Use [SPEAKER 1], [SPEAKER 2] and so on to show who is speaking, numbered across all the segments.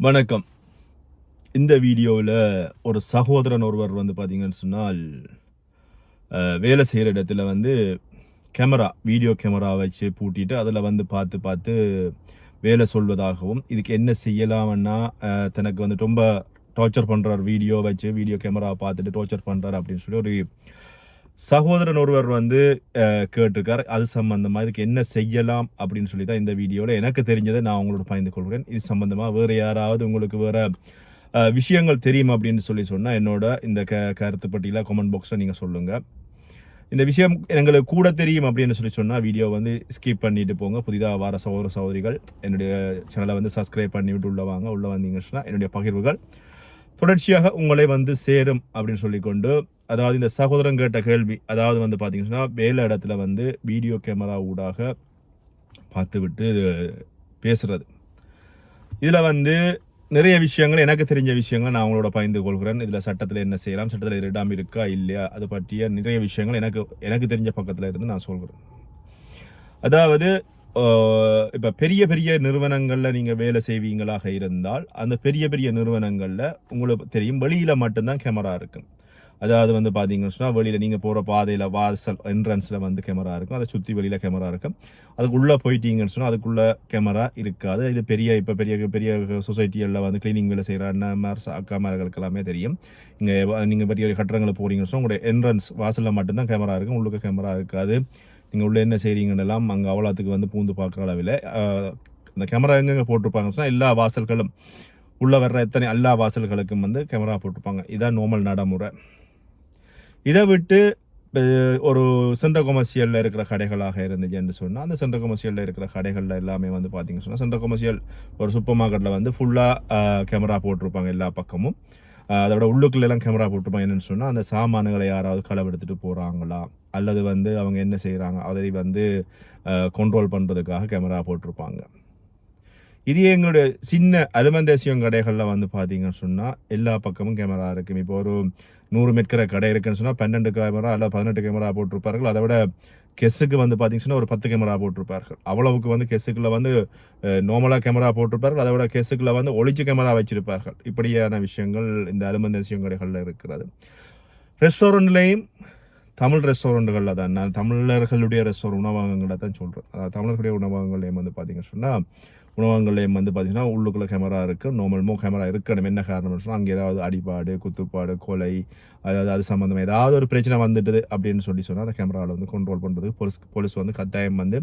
[SPEAKER 1] வணக்கம். இந்த வீடியோவில் ஒரு சகோதரன் ஒருவர் வந்து பார்த்தீங்கன்னு சொன்னால் வேலை செய்கிற இடத்துல வந்து கேமரா வீடியோ கேமரா வச்சு பூட்டிட்டு அதில் வந்து பார்த்து பார்த்து வேலை சொல்வதாகவும் இதுக்கு என்ன செய்யலாம்னா தனக்கு வந்து ரொம்ப டார்ச்சர் பண்ணுறார் வீடியோ வச்சு வீடியோ கேமரா பார்த்துட்டு டார்ச்சர் பண்ணுறார் அப்படின்னு சொல்லி ஒரு சகோதரன் ஒருவர் வந்து கேட்டிருக்கார். அது சம்பந்தமாக இதுக்கு என்ன செய்யலாம் அப்படின்னு சொல்லி தான் இந்த வீடியோவில் எனக்கு தெரிஞ்சதை நான் உங்களோட பகிர்ந்து கொள்கிறேன். இது சம்பந்தமாக வேறு யாராவது உங்களுக்கு வேறு விஷயங்கள் தெரியும் அப்படின்னு சொல்லி சொன்னால் என்னோட இந்த க கருத்து பட்டியல கமெண்ட் பாக்ஸில் நீங்கள் சொல்லுங்கள் இந்த விஷயம் எங்களுக்கு கூட தெரியும் அப்படின்னு சொல்லி சொன்னால் வீடியோ வந்து ஸ்கிப் பண்ணிட்டு போங்க. புதிதாக வர சகோதர சகோதரிகள் என்னுடைய சேனலை வந்து சப்ஸ்கிரைப் பண்ணி விட்டு வாங்க. உள்ளே வந்தீங்கன்னா சொன்னால் என்னுடைய பகிர்வுகள் தொடர்ச்சியாக உங்களை வந்து சேரும் அப்படின்னு சொல்லிக்கொண்டு அதாவது இந்த சகோதரன் கேட்ட கேள்வி அதாவது வந்து பார்த்தீங்கன்னா வேலை இடத்துல வந்து வீடியோ கேமரா ஊடாக பார்த்துவிட்டு பேசுறது. இதில் வந்து நிறைய விஷயங்கள் எனக்கு தெரிஞ்ச விஷயங்கள் நான் உங்களோட பகிர்ந்து கொள்கிறேன். இதில் சட்டத்தில் என்ன செய்யலாம் சட்டத்தில் இது இருக்கா இல்லையா அது பற்றிய நிறைய விஷயங்கள் எனக்கு எனக்கு தெரிஞ்ச பக்கத்தில் இருந்து நான் சொல்கிறேன். அதாவது இப்போ பெரிய பெரிய நிறுவனங்களில் நீங்கள் வேலை செய்வீங்களாக இருந்தால் அந்த பெரிய பெரிய நிறுவனங்களில் உங்களுக்கு தெரியும் வெளியில் மட்டும்தான் கேமரா இருக்கும். அதாவது வந்து பார்த்தீங்கன்னு சொன்னால் வெளியில் நீங்கள் போகிற பாதையில் வாசல் என்ட்ரன்ஸில் வந்து கேமரா இருக்கும். அதை சுற்றி வெளியில் கேமரா இருக்கும். அதுக்குள்ளே போயிட்டீங்கன்னு சொன்னால் அதுக்குள்ளே கேமரா இருக்காது. இது பெரிய இப்போ பெரிய பெரிய சொசைட்டிகளில் வந்து க்ளீனிங் வேலை செய்கிற அண்ணாமார் அக்காமார்களுக்கு எல்லாமே தெரியும். இங்கே நீங்கள் பெரிய கட்டடங்களை போகிறீங்கன்னு சொன்னால் உங்களுடைய என்ட்ரன்ஸ் வாசலில் மட்டும்தான் கேமரா இருக்கும். உள்ளுக்கு கேமரா இருக்காது. நீங்கள் உள்ளே என்ன செய்கிறீங்கன்னு எல்லாம் அங்கே அவ்வளோத்துக்கு வந்து பூந்து பார்க்குற அளவில் அந்த இந்த கேமரா எங்கெங்கே போட்டிருப்பாங்கன்னு சொன்னால் எல்லா வாசல்களும் உள்ளே வர்ற எத்தனை எல்லா வாசல்களுக்கும் வந்து கேமரா போட்டிருப்பாங்க. இதான் நோமல் நடைமுறை. இதை விட்டு ஒரு சென்ட்ரல் கொமர்சியலில் இருக்கிற கடைகளாக இருந்துச்சுன்னு சொன்னால் அந்த சென்ட்ரல் கொமர்சியலில் இருக்கிற கடைகளில் எல்லாமே வந்து பார்த்தீங்கன்னு சொன்னால் சென்ட்ரல் கொமர்சியல் ஒரு சூப்பர் மார்க்கெட்டில் வந்து ஃபுல்லாக கேமரா போட்டிருப்பாங்க எல்லா பக்கமும். அதோட உள்ளுக்குள்ளெல்லாம் கேமரா போட்டிருப்பாங்க என்னன்னு சொன்னால் அந்த சாமான்களை யாராவது களவெடுத்துட்டு போகிறாங்களா அல்லது வந்து அவங்க என்ன செய்கிறாங்க அதை வந்து கண்ட்ரோல் பண்ணுறதுக்காக கேமரா போட்டிருப்பாங்க. இது எங்களுடைய சின்ன அலுமந்தேசியம் கடைகளில் வந்து பார்த்தீங்கன்னு சொன்னால் எல்லா பக்கமும் கேமரா இருக்கும் இப்போ ஒரு நூறு மெட்கிற கடை இருக்குன்னு சொன்னால் பன்னெண்டு கேமரா அல்ல பதினெட்டு கேமரா போட்டிருப்பார்கள். அதை விட கெஸ்ஸுக்கு வந்து பார்த்தீங்கன்னு சொன்னா ஒரு பத்து கேமரா போட்டிருப்பார்கள். அவ்வளவுக்கு வந்து கெஸ்ஸுக்குள்ள வந்து நார்மலாக கேமரா போட்டிருப்பார்கள். அதை விட கெஸ்ஸுக்குள்ள வந்து ஒளிச்சு கேமரா வச்சுருப்பார்கள். இப்படியான விஷயங்கள் இந்த அலுமந்தேசியம் கடைகளில் இருக்கிறது. ரெஸ்டாரண்ட்லேயும் தமிழ் ரெஸ்டாரண்ட்டுகளில் தான். நான் தமிழர்களுடைய ரெஸ்டாரண்ட் உணவகங்களை தான் சொல்கிறேன் அதாவது தமிழர்களுடைய உணவகங்களையும் வந்து பார்த்தீங்கன்னு சொன்னால் உணவகங்கள்லேயும் வந்து பார்த்தீங்கன்னா உள்ளுக்குள்ளே கேமரா இருக்குது நார்மல்மோ கேமரா இருக்கணும். என்ன காரணம்னு சொன்னால் அங்கே ஏதாவது அடிபாடு குத்துப்பாடு கொலை அதாவது அது சம்மந்தமாக ஏதாவது ஒரு பிரச்சனை வந்துட்டுது அப்படின்னு சொல்லி சொன்னால் அந்த கேமராவில் வந்து கண்ட்ரோல் பண்ணுறதுக்கு போலீஸ் போலீஸ் வந்து கட்டாயம் வந்து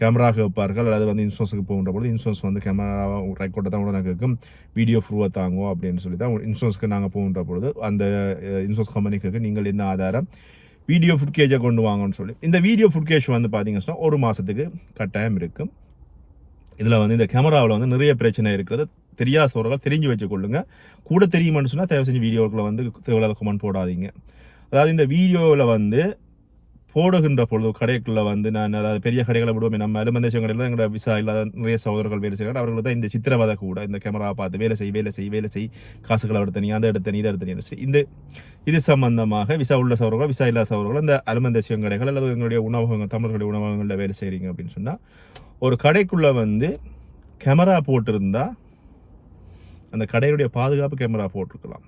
[SPEAKER 1] கேமராவுக்கு வைப்பார்கள். அல்லது வந்து இன்சூரன்ஸுக்கு போகின்ற பொழுது இன்சூரன்ஸ் வந்து கேமரா ரெக்கார்டை தான் உடனே கேட்கும். வீடியோ ப்ரூவாக தாங்கும் அப்படின்னு சொல்லி தான் இன்சூரன்ஸ்க்கு நாங்கள் போகின்ற பொழுது அந்த இன்சூரன்ஸ் கம்பெனிக்கு நீங்கள் என்ன ஆதாரம்? வீடியோ ஃபுட்கேஜை கொண்டு வாங்கன்னு சொல்லி. இந்த வீடியோ ஃபுட்கேஜ் வந்து பார்த்தீங்கன்னா ஒரு மாதத்துக்கு கட்டாயம் இருக்கும். இதில் வந்து இந்த கேமராவில் வந்து நிறைய பிரச்சனை இருக்கிறது. தெரியாத தெரியாதவர்கள் தெரிஞ்சு வச்சுக்கொள்ளுங்க. கூட தெரியுமான்னு சொன்னால் தயவு செஞ்சு வீடியோக்களை வந்து தேவையில்லாத கமெண்ட் போடாதீங்க. அதாவது இந்த வீடியோவில் வந்து போடுகின்ற பொழுது கடைக்குள்ளே வந்து நான் அதாவது பெரிய கடைகளை விடுவோமே நம்ம அலுமந்தேசம் கடையில் எங்களோட விசா இல்லாத நிறைய சகோதரர்கள் வேலை செய்கிறாங்க அவர்கள் தான் இந்த சித்திரவதை கூட இந்த கேமரா பார்த்து வேலை செய் வேலை செய் வேலை செய் காசுகளை எடுத்த நீ அதை எடுத்த நீ இதை எடுத்த நீ இந்த இது சம்பந்தமாக விசா உள்ள சகோதரர்கள் விசா இல்லாத சகோதரர்கள் இந்த அலுமந்தேசியம் கடைகள் அல்லது எங்களுடைய உணவகங்கள் தமிழர்களுடைய உணவகங்களில் வேலை செய்கிறீங்க அப்படின்னு சொன்னால் ஒரு கடைக்குள்ளே வந்து கேமரா போட்டிருந்தால் அந்த கடையுடைய பாதுகாப்பு கேமரா போட்டிருக்கலாம்.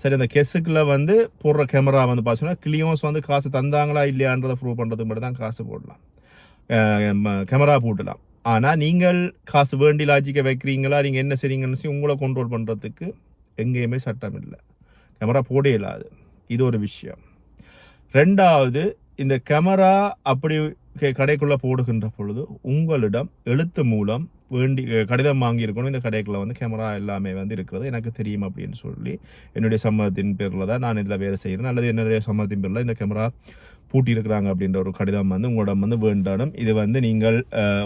[SPEAKER 1] சரி அந்த கெஸுக்குள்ளே வந்து போடுற கேமரா வந்து பார்த்தீங்கன்னா கிளியோஸ் வந்து காசு தந்தாங்களா இல்லையான்றதை ப்ரூவ் பண்ணுறதுக்கு மட்டும் தான் காசு போடலாம். கேமரா போட்டலாம் ஆனால் நீங்கள் காசு வேண்டி லாஜிக்கை வைக்கிறீங்களா? நீங்கள் என்ன செய்றீங்கன்னு சொல்லி உங்களை கண்ட்ரோல் பண்ணுறதுக்கு எங்கேயுமே சட்டம் இல்லை. கேமரா போடே இல்லாது இது ஒரு விஷயம். ரெண்டாவது இந்த கேமரா அப்படி கடைக்குள்ளே போடுகின்ற பொழுது உங்களிடம் எழுத்து மூலம் வேண்டி கடிதம் வாங்கியிருக்கணும். இந்த கடைக்குள்ள வந்து கேமரா எல்லாமே வந்து இருக்கிறது. எனக்கு தெரியும் அப்படின்னு சொல்லி என்னுடைய சம்மதத்தின் பேரில் தான் நான் இதில் வேலை செய்கிறேன். அல்லது என்னுடைய சம்மதத்தின் பேரில் இந்த கேமரா பூட்டியிருக்கிறாங்க அப்படின்ற ஒரு கடிதம் வந்து உங்களிடம் வந்து வேண்டாலும் இது வந்து நீங்கள்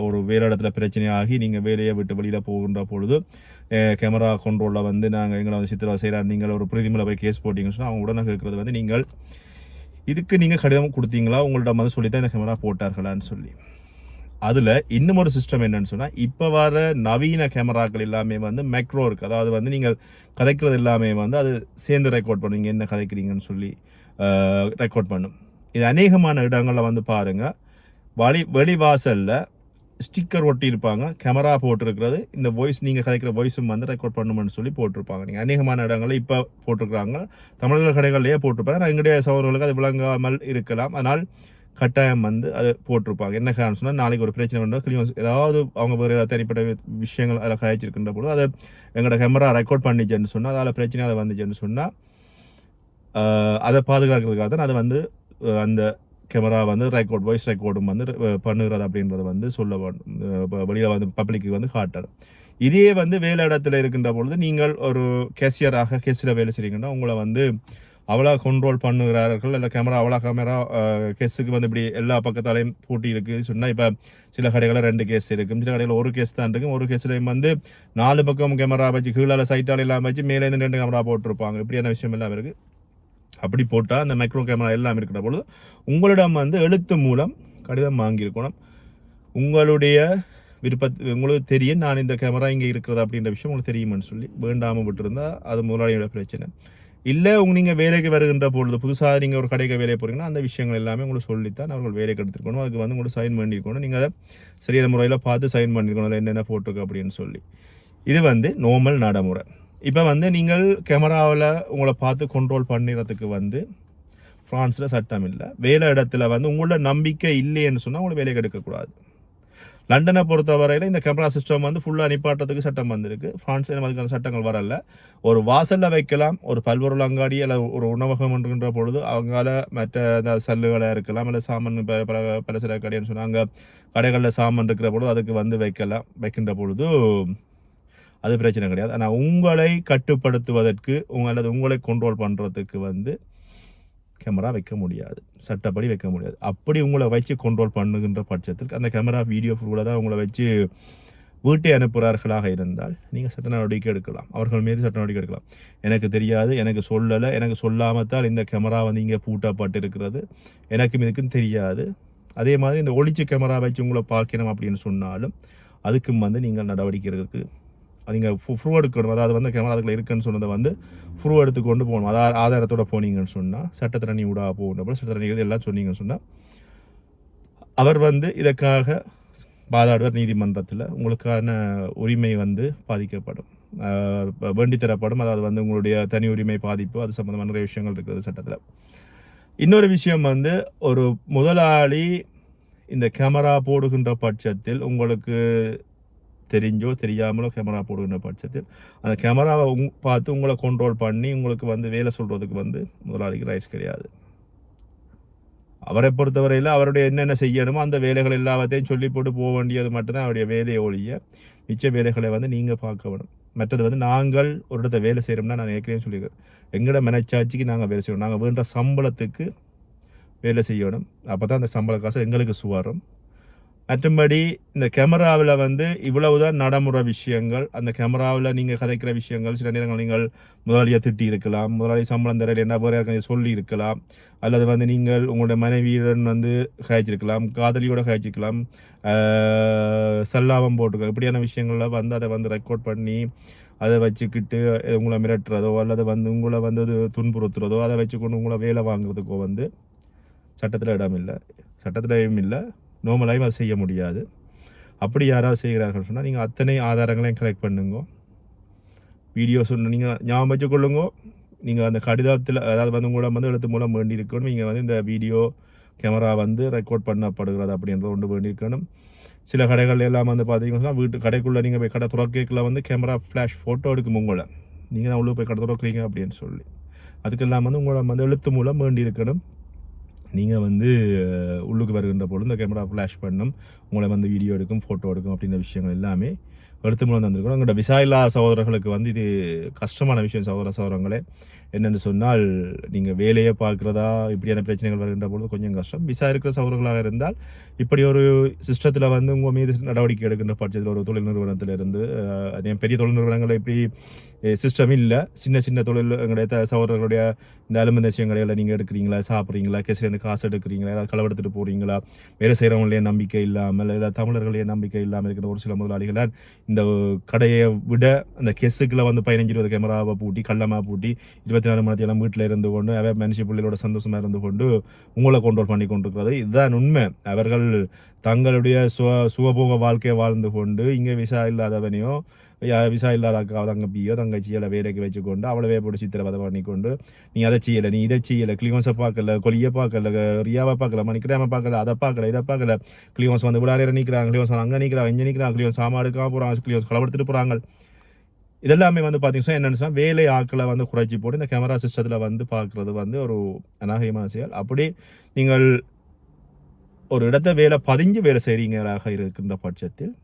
[SPEAKER 1] ஒரு வேறு இடத்துல பிரச்சனையாகி நீங்கள் வேலையை விட்டு வெளியில் போகின்ற பொழுது கேமரா கண்ட்ரோலில் வந்து நாங்கள் எங்களை வந்து சித்திரவதை செய்கிறார். நீங்கள் ஒரு பிரதிமலை போய் கேஸ் போட்டிங்கன்னு சொன்னால் அவங்க உடனே கேட்குறது வந்து நீங்கள் இதுக்கு நீங்கள் கடிதம் கொடுத்தீங்களா? உங்கள்ட்ட வந்து சொல்லி தான் இந்த கேமரா போட்டார்களான்னு சொல்லி. அதில் இன்னும் ஒரு சிஸ்டம் என்னன்னு சொன்னால் இப்போ வர நவீன கேமராக்கள் எல்லாமே வந்து மெக்ரோ இருக்குது அதாவது வந்து நீங்கள் கதைக்கிறது எல்லாமே வந்து அது சேர்ந்து ரெக்கார்ட் பண்ணுவீங்க என்ன கதைக்கிறீங்கன்னு சொல்லி ரெக்கார்ட் பண்ணும். இது அநேகமான இடங்களில் வந்து பாருங்கள் வழி வெளிவாசலில் ஸ்டிக்கர் ஒட்டியிருப்பாங்க. கேமரா போட்டிருக்கிறது. இந்த வாய்ஸ் நீங்கள் கதைக்கிற வாய்ஸும் வந்து ரெக்கார்ட் பண்ணணும்னு சொல்லி போட்டிருப்பாங்க. நீங்கள் அநேகமான இடங்களில் இப்போ போட்டிருக்கிறாங்க. தமிழர்கள் கடைகள்லேயே போட்டிருப்பாங்க. எங்களுடைய சகோதரர்களுக்கு அது விளங்காமல் இருக்கலாம். ஆனால் கட்டாயம் வந்து அதை போட்டிருப்பாங்க. என்ன காரணம் சொன்னால் நாளைக்கு ஒரு பிரச்சனை வந்தால் கிளியும் ஏதாவது அவங்க வேறு தனிப்பட்ட விஷயங்கள் அதில் கழிச்சிருக்கின்ற பொழுது அதை எங்களோட கேமரா ரெக்கார்ட் பண்ணிச்சேன்னு சொன்னால் அதால் பிரச்சனை அதை வந்துச்சுன்னு சொன்னால் அதை பாதுகாக்கிறதுக்காக தான் அதை வந்து அந்த கேமரா வந்து ரெக்கார்ட் வாய்ஸ் ரெக்கார்டும் வந்து பண்ணுகிறது அப்படின்றத வந்து சொல்ல வெளியில் வந்து பப்ளிக்கு வந்து காட்டணும் இதே வந்து வேலை இடத்துல இருக்கின்ற பொழுது நீங்கள் ஒரு கேசியராக கேஸில் வேலை செய்கிறீங்கன்னா உங்களை வந்து அவ்வளோ கண்ட்ரோல் பண்ணுகிறார்கள்? இல்லை கேமரா அவ்வளோ கேமரா கேஸுக்கு வந்து இப்படி எல்லா பக்கத்தாலையும் பூட்டி இருக்கு சொன்னால் இப்போ சில கடைகளில் ரெண்டு கேஸ் இருக்கும். சில கடைகளில் ஒரு கேஸ் தான் இருக்கும். ஒரு கேஸ்லையும் வந்து நாலு பக்கம் கேமரா வச்சு கீழே சைட்டால் எல்லாம் வச்சு மேலே இருந்து ரெண்டு கேமரா போட்டிருப்பாங்க. இப்படியான விஷயம் எல்லாம் இருக்குது அப்படி போட்டால் அந்த மைக்ரோ கேமரா எல்லாம் இருக்கிற பொழுது உங்களிடம் வந்து எழுத்து மூலம் கடிதம் வாங்கியிருக்கணும். உங்களுடைய விருப்பத்து உங்களுக்கு தெரியும் நான் இந்த கேமரா இங்கே இருக்கிறது அப்படின்ற விஷயம் உங்களுக்கு தெரியுமான்னு சொல்லி வேண்டாமல் விட்டுருந்தா அது முதலாளியோட பிரச்சனை. இல்லை உங்க நீங்கள் வேலைக்கு வருகின்ற பொழுது புதுசாக நீங்கள் ஒரு கடைக்கு வேலைக்கு போகிறீங்கன்னா அந்த விஷயங்கள் எல்லாமே உங்களுக்கு சொல்லித்தான் அவர்கள் வேலைக்கு எடுத்துருக்கணும். அதுக்கு வந்து உங்களுக்கு சைன் பண்ணியிருக்கணும். நீங்கள் அதை சரியான முறையில் பார்த்து சைன் பண்ணியிருக்கணும் அதில் என்னென்ன போட்டிருக்கு அப்படின்னு சொல்லி. இது வந்து நார்மல் நடைமுறை. இப்போ வந்து நீங்கள் கேமராவில் உங்களை பார்த்து கண்ட்ரோல் பண்ணிடுறதுக்கு வந்து ஃப்ரான்ஸில் சட்டம் இல்லை. வேலை இடத்துல வந்து உங்களோட நம்பிக்கை இல்லைன்னு சொன்னால் உங்களை வேலைக்கு எடுக்கக்கூடாது. லண்டனை பொறுத்த வரையில் இந்த கேமரா சிஸ்டம் வந்து ஃபுல்லாக நிப்பாட்டுறதுக்கு சட்டம் வந்திருக்கு. ஃப்ரான்ஸ் அதுக்கான சட்டங்கள் வரல? ஒரு வாசலில் வைக்கலாம் ஒரு பல்பொருள் அங்காடி அல்ல ஒரு உணவகம் என்கின்ற பொழுது அவங்களால மற்ற இந்த சல்லுகளாக இருக்கலாம் இல்லை சாமான் பல பல சில கடைன்னு சொன்னாங்க கடைகளில் சாமான் இருக்கிற பொழுது அதுக்கு வந்து வைக்கலாம் வைக்கின்ற பொழுது அது பிரச்சனை கிடையாது. ஆனால் உங்களை கட்டுப்படுத்துவதற்கு உங்கள் அல்லது உங்களை கண்ட்ரோல் பண்ணுறதுக்கு வந்து கேமரா வைக்க முடியாது. சட்டப்படி வைக்க முடியாது. அப்படி உங்களை வச்சு கண்ட்ரோல் பண்ணுகின்ற பட்சத்திற்கு அந்த கேமரா வீடியோ ஃபுல்லாக தான் உங்களை வச்சு வீட்டை அனுப்புகிறார்களாக இருந்தால் நீங்கள் சட்ட நடவடிக்கை எடுக்கலாம். அவர்கள் மீது சட்ட நடவடிக்கை எடுக்கலாம். எனக்கு தெரியாது எனக்கு சொல்லலை எனக்கு சொல்லாமல் தான் இந்த கேமரா வந்து இங்கே பூட்டப்பட்டு இருக்கிறது எனக்கும் இதுக்கும் தெரியாது. அதே மாதிரி இந்த ஒளிச்சு கேமரா வச்சு உங்களை பார்க்கணும் அப்படின்னு சொன்னாலும் அதுக்கும் வந்து நீங்கள் நடவடிக்கை எடுக்கு நீங்கள் ப்ரூவ் எடுக்கணும் அதாவது வந்து கேமரா அதுக்குள்ள இருக்குன்னு சொன்னதை வந்து ஃப்ரூ எடுத்து கொண்டு போகணும். அதாவது ஆதாரத்தோட போனீங்கன்னு சொன்னால் சட்டத்திரணி ஊடா போகணும். சட்டத்திரணி எல்லாம் சொன்னீங்கன்னு சொன்னால் அவர் வந்து இதற்காக பாதாடுவர் நீதிமன்றத்தில். உங்களுக்கான உரிமை வந்து பாதிக்கப்படும். வேண்டி தரப்படும் அதாவது வந்து உங்களுடைய தனி உரிமை பாதிப்பு அது சம்மந்தமான நிறைய விஷயங்கள் இருக்குது சட்டத்தில். இன்னொரு விஷயம் வந்து ஒரு முதலாளி இந்த கேமரா போடுகின்ற பட்சத்தில் உங்களுக்கு தெரிஞ்சோ தெரியாமலோ கேமரா போடுகின்ற பட்சத்தில் அந்த கேமராவை உங் பார்த்து உங்களை கண்ட்ரோல் பண்ணி உங்களுக்கு வந்து வேலை சொல்கிறதுக்கு வந்து முதலாளிக்கு ரைட்ஸ் கிடையாது. அவரை பொறுத்தவரையில் அவருடைய என்னென்ன செய்யணுமோ அந்த வேலைகள் எல்லாத்தையும் சொல்லி போட்டு போக வேண்டியது மட்டும்தான் அவருடைய வேலையை ஒழிய மிச்ச வேலைகளை வந்து நீங்கள் பார்க்க வேணும். மற்றது வந்து நாங்கள் ஒரு இடத்த வேலை செய்கிறோம்னா நான் ஏற்கனவே சொல்லியிருக்கேன். எங்களோட மனச்சாட்சிக்கு நாங்கள் வேலை செய்யணும். நாங்கள் வேண்ட சம்பளத்துக்கு வேலை செய்யணும். அப்போ தான் அந்த சம்பள காசு எங்களுக்கு சுவாரம். மற்றும்படி இந்த கேமராவில் வந்து இவ்வளவுதான் நடைமுறை விஷயங்கள். அந்த கேமராவில் நீங்கள் கதைக்கிற விஷயங்கள் சில நேரங்கள் நீங்கள் முதலாளியை திட்டி இருக்கலாம் முதலாளி சம்பளம் தரையில் என்ன வேறு யாருக்கும் சொல்லி இருக்கலாம் அல்லது வந்து நீங்கள் உங்களுடைய மனைவியுடன் வந்து காய்ச்சிருக்கலாம் காதலியோட காய்ச்சிருக்கலாம் சல்லாபம் போட்டுக்கலாம் இப்படியான விஷயங்களில் வந்து அதை வந்து ரெக்கார்ட் பண்ணி அதை வச்சுக்கிட்டு உங்களை மிரட்டுறதோ அல்லது வந்து உங்களை வந்து அது துன்புறுத்துறதோ அதை வச்சுக்கொண்டு உங்களை வேலை வாங்குறதுக்கோ வந்து சட்டத்தில் இடம் இல்லை. சட்டத்திலையும் இல்லை. நார்மலாகவும் அதை செய்ய முடியாது. அப்படி யாராவது செய்கிறார்கள் சொன்னால் நீங்கள் அத்தனை ஆதாரங்களையும் கலெக்ட் பண்ணுங்க. வீடியோ சொன்ன நீங்கள் ஞாபகம் வச்சுக்கொள்ளுங்க. நீங்கள் அந்த கடிதத்தில் அதாவது வந்து உங்களோட வந்து எழுத்து மூலம் வேண்டி இருக்கணும் நீங்கள் வந்து இந்த வீடியோ கேமரா வந்து ரெக்கார்ட் பண்ணப்படுகிறது அப்படின்றது ஒன்று வேண்டியிருக்கணும். சில கடைகள் எல்லாம் வந்து பார்த்தீங்கன்னா வீட்டு கடைக்குள்ளே நீங்கள் போய் கடை துறக்கல வந்து கேமரா ஃப்ளாஷ் ஃபோட்டோ எடுக்கும் உங்களை. நீங்கள் தான் உள்ளே போய் கடை துறக்குறீங்க அப்படின்னு சொல்லி. அதுக்கெல்லாம் வந்து உங்களோட வந்து எழுத்து மூலம் வேண்டி இருக்கணும் நீங்கள் வந்து உள்ளுக்கு வருகின்ற பொழுது இந்த கேமரா ஃப்ளாஷ் பண்ணும் உங்களை வந்து வீடியோ எடுக்கும் ஃபோட்டோ எடுக்கும் அப்படின்ற விஷயங்கள் எல்லாமே எடுத்து மூலம் தந்திருக்கணும் எங்களோட விசா இல்லாத சகோதரர்களுக்கு வந்து இது கஷ்டமான விஷயம் சகோதர சகோதரங்களே. என்னென்னு சொன்னால் நீங்கள் வேலையை பார்க்குறதா இப்படியான பிரச்சனைகள் வருகின்ற பொழுது கொஞ்சம் கஷ்டம். விசா இருக்கிற சகோதரர்களாக இருந்தால் இப்படி ஒரு சிஸ்டத்தில் வந்து உங்கள் மீது நடவடிக்கை எடுக்கின்ற பட்சத்தில் ஒரு தொழில் நிறுவனத்தில் இருந்து பெரிய தொழில் நிறுவனங்கள் இப்படி சிஸ்டம் இல்லை. சின்ன சின்ன தொழில் எங்களுடைய சௌரர்களுடைய இந்த அலுமினியம் கடையில் நீங்கள் எடுக்கிறீங்களா சாப்பிட்றீங்களா கேசிலேருந்து காசு எடுக்கிறீங்களா ஏதாவது களவெடுத்துட்டு போகிறீங்களா வேலை செய்கிறவங்களே நம்பிக்கை இல்லாமல் இல்லை தமிழர்களே நம்பிக்கை இல்லாமல் இருக்கிற ஒரு சில முதலாளிகளால் இந்த கடையை விட அந்த கெஸுக்குள்ள வந்து பதினஞ்சு இருபது கேமராவை பூட்டி கள்ளமாக பூட்டி இருபத்தி நாலு மணி வீட்டில் இருந்து கொண்டு அவ மனுஷ பிள்ளைகளோட சந்தோஷமாக இருந்து கொண்டு உங்களை கண்ட்ரோல் பண்ணி கொண்டிருக்கிறது. இதுதான் உண்மை. அவர்கள் தங்களுடைய சுக சுகபோக வாழ்க்கையை வாழ்ந்து கொண்டு இங்கே விசா இல்லாதவனையோ விசா இல்லாத அக்கா தங்கப்பியோ தங்கச்சியில வேலைக்கு வச்சுக்கொண்டு அவளவே பிடிச்சி திரவதை பண்ணிக்கொண்டு நீ அதை செய்யலை நீ இதை செய்யலை கிளியோன்ஸை பார்க்கல கொலியை பார்க்கல ரியாவை பார்க்கல மணிக்கிராம பார்க்கல அதை பார்க்கல இதை பார்க்கல. கிளியோன்ஸ் வந்து விழா நிற்கிறாங்க கிளியோன்ஸ் அங்கே நிற்கிறாங்க இங்கே நிற்கிறாங்க கிளியோன்ஸ் சாமா எடுக்காமல் போகிறாங்க கிளியோன்ஸ் களவெடுத்துட்டு போகிறாங்க இதெல்லாமே வந்து பார்த்தீங்கன்னா என்னென்னு சொன்னால் வேலை ஆட்களை வந்து குறைச்சி போட்டு இந்த கேமரா சிஸ்டத்தில் வந்து பார்க்குறது வந்து ஒரு அநாகரியமான செயல். அப்படி நீங்கள் ஒரு இடத்த வேலை பதிஞ்சு வேலை செய்கிறீங்களாக இருக்கின்ற பட்சத்தில்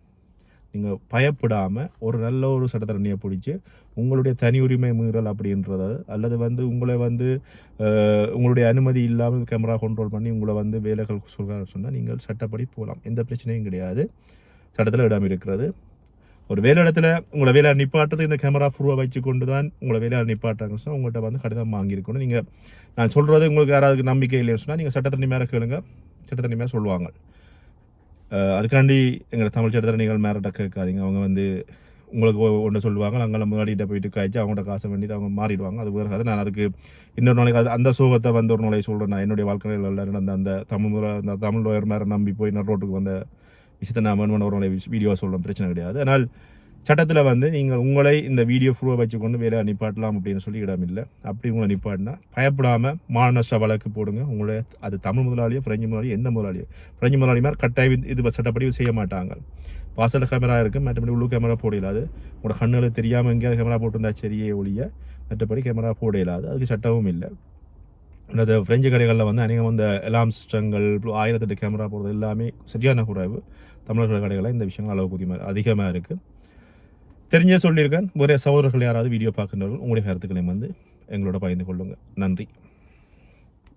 [SPEAKER 1] நீங்கள் பயப்படாமல் ஒரு நல்ல ஒரு சட்டத்தரணியை பிடிச்சி உங்களுடைய தனி உரிமை மீறல் அப்படின்றத அல்லது வந்து உங்களை வந்து உங்களுடைய அனுமதி இல்லாமல் கேமரா கண்ட்ரோல் பண்ணி உங்களை வந்து வேலைகள் சொல்கிறாரு சொன்னால் நீங்கள் சட்டப்படி போகலாம். எந்த பிரச்சனையும் கிடையாது. சட்டத்தில் இடம் இருக்கிறது. ஒரு வேலை இடத்துல உங்களை வேலை நிப்பாட்டுறது இந்த கேமரா ஃப்ரூவாக வச்சு கொண்டு தான் உங்களை வேலையை நிப்பாட்டாங்க சொன்னால் உங்கள்கிட்ட வந்து கடிதம் வாங்கியிருக்கணும். நீங்கள் நான் சொல்கிறது உங்களுக்கு யாராவது நம்பிக்கை இல்லைன்னு சொன்னால் நீங்கள் சட்டத்தண்ணி மேலே கேளுங்க. சட்டத்தண்ணி மேலே சொல்லுவாங்க. அதுக்காண்டி எங்களை தமிழ் சட்டத்தரணிகள் மேலே கேட்காதீங்க. அவங்க வந்து உங்களுக்கு ஒன்று சொல்லுவாங்க நாங்கள் முன்னாடிட்ட போயிட்டு காய்ச்சி அவங்கள்ட்ட காசை வேண்டிட்டு அவங்க மாறிடுவாங்க. அது வேறு கதை. நான் அதுக்கு இன்னொரு நாளைக்கு அது அந்த சோகத்தை வந்து ஒரு நாளைக்கு சொல்கிறேன் நான் என்னுடைய வாழ்க்கையில் நடந்த அந்த தமிழ் அந்த தமிழ் லோயர் மேலே நம்பி போய் நான் ரோட்டுக்கு வந்த விஷயத்தை நான் வேணும் ஒரு வீடியோவாக வீடியோ பிரச்சனை கிடையாது. ஆனால் சட்டத்தில் வந்து நீங்கள் உங்களை இந்த வீடியோ ப்ரூவை வச்சுக்கொண்டு வேலையாக நிப்பாட்டலாம் அப்படின்னு சொல்லி இடமில்லை அப்படி உங்களை நிப்பாட்டினா பயப்படாமல் மாநஷ்ட வழக்கு போடுங்க. உங்களை அது தமிழ் முதலாளியோ பிரெஞ்சு முதலாளியோ எந்த முதலாளியோ. பிரெஞ்சு முதலாளிமார் கட்டாய கட்டாயம் இது சட்டப்படி செய்ய மாட்டாங்க. வாசல் கேமரா இருக்குது மற்றபடி உள்ளூர் கேமரா போட இல்லாது உங்களோட கண்ணுகளுக்கு தெரியாமல் எங்கேயாவது கேமரா போட்டிருந்தா சரியே ஒழிய மற்றபடி கேமரா போட இல்லாது அதுக்கு சட்டமும் இல்லை. அந்த ஃப்ரெஞ்சு கடைகளில் வந்து அநேகம் இந்த அலாம் சிஸ்டங்கள் ஆயிரத்தெட்டு கேமரா போடுறது எல்லாமே சரியான குறைவு. தமிழர்கள் கடைகளில் இந்த விஷயங்கள் அளவு அதிகமாக அதிகமாக இருக்குது தெரிஞ்சே சொல்லியிருக்கேன். ஒரே சகோதரர்கள் யாராவது வீடியோ பார்க்குறவர்கள் உங்களுடைய கருத்துக்களையும் வந்து எங்களோட பகிர்ந்து கொள்ளுங்கள் நன்றி.